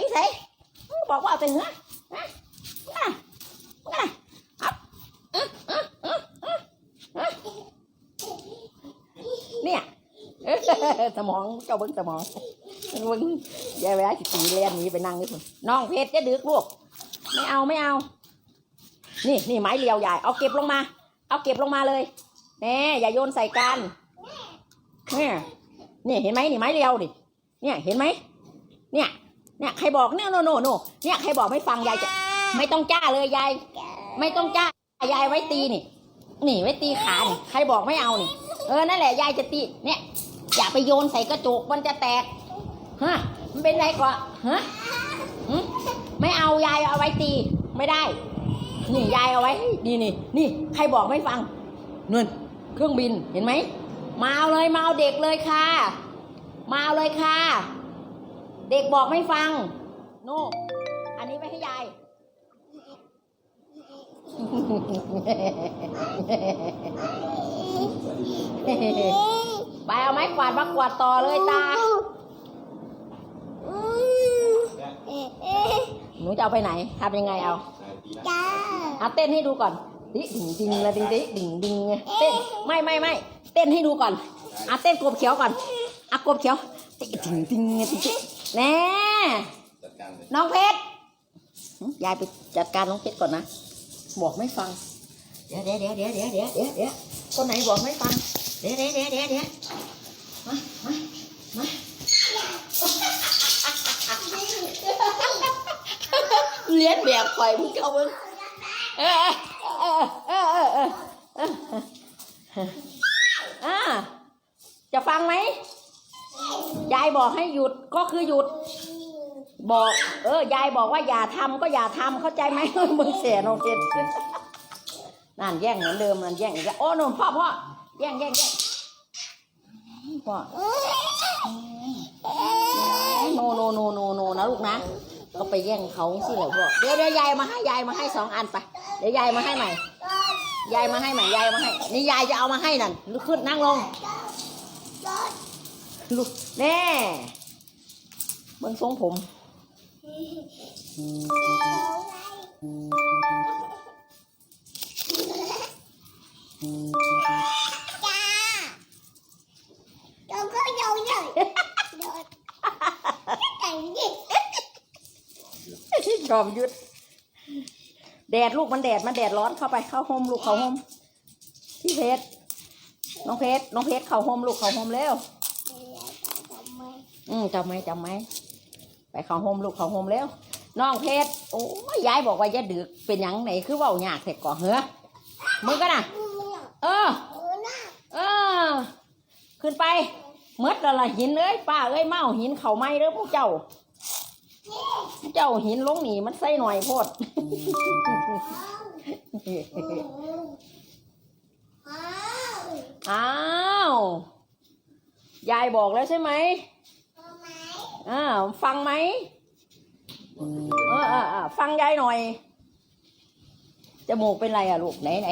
เลยเหรอฮะฮะฮะอับอึ๊ะอึ๊ะอึ๊ะอึ๊ะเนี่ยสมองเจ้าเบิ้งสมองเบิ้งยายเวลาสิตีเลียนนี้ไปนั่งนี่พุ่นน้องเพชรจะดึกลูกไม่เอาไม่เอา นี่นี่ไม้เรียวยายเอาเก็บลงมา เอาเก็บลงมาเลยแน่อย่าโยนใส่กันเนี่ยนี่เห็นไหมนี่ไม้เรียวดิเนี่ยเห็นไหมเนี่ย เนี่ยใครบอกเนี่ยโนโนโนเนี่ยใครบอกไม่ฟังยายจะไม่ต้องจ้าเลยยาย ไม่ต้องจ้ายายไว้ตีนี่นี่ไว้ตีขานี่ใครบอกไม่เอานี่ เออนั่นแหละยายจะตีเนี่ยอย่าไปโยนใส่กระจกมันจะแตกฮะมันเป็นไรก่อนฮะหึไม่เอายายเอาไว้ตีไม่ได้ นี่ยายเอาไว้นี่นี่ นี่ใครบอกไม่ฟังนู่นเครื่องบินเห็นไหมมาเอาเลยมาเอาเด็กเลยค่ะ มาเอาเลยค่ะ เด็กบอกไม่ฟัง โน่อันนี้ไว้ให้ยาย ไปเอาไม้กวาดมากวาดต่อเลยตา หนูจะเอาไปไหนทำยังไงเอาเอาเต้นให้ดูก่อน ดิดิ่งดิ่งละดิ่งดิดิ่งดิ่งเต้นไม่ไม่ไม่เต้นให้ดูก่อนเอาเต้นกบเขียวก่อนเอากบเขียวดิ่งดิ่งดิงดิ่ง แน่จัดการเลยน้องเพชรหึยายไปจัดการน้องเพชรก่อนนะ บอกไม่ฟัง เดี๋ยวเดี๋ยวเดี๋ยวเดี๋ยวเดี๋ยวเดี๋ยวเดี๋ยวเดี๋ยวคนไหนบอกไม่ฟัง เดี๋ยวเดี๋ยวเดี๋ยวเดี๋ยวเดี๋ยวมามามาเลี้ยนแบบข่อยมึงเข้ามึงเออเออเออเออเออเออเอออ่ บอกให้หยุดก็คือหยุด บอก เออยายบอกว่าอย่าทำก็อย่าทำเข้าใจไหมมึงเสียน้องเพชรนั่นแย่งเหมือนเดิมนั่นแย่งอีกแล้วโอ้หนุ่มพ่อพ่อแย่งแย่งแย่งพ่อโนโนโนโนโนนะลูกนะก็ไปแย่งเขาสิเหรอพ่อเดี๋ยวเดี๋ยวยายมาให้ยายมาให้สองอันไปเดี๋ยวยายมาให้ใหม่ยายมาให้ใหม่ยายมาให้ นี่ยายจะเอามาให้นั่นลุกขึ้นนั่งลง ลุกแน่เบิ้งทรงผมจ้าเราก็ยาวใหญ่แต่งดิจอมยุด แดดลูกมันแดดมันแดดร้อนเข้าไปเข้าห่มลูกเข้าห่มพี่เพชรน้องเพชรน้องเพชรเข้าห่มลูกเข้าห่มเร็ว อืมจำไหมจำไหมไปเขาห่มลูกเขาห่มเร็วน้องเพชรโอ้ยยายบอกว่าจะดึกเป็นยังไหนคือเว่าหยากเสร็จก่อนเหรอมึงก็น่ะ เออ เออ ขึ้นไปเมดละละหินเอ้ยป้าเอ้ยเมาหินเขาไม้เด้อพวกเจ้า เจ้าหินลงหนีมันใส่หน่อยโพดอ้าว ยายบอกแล้วใช่ไหม อ้าวฟังไหมเออเออเออฟังยายหน่อยจมูกเป็นไรอะลูกไหนไหน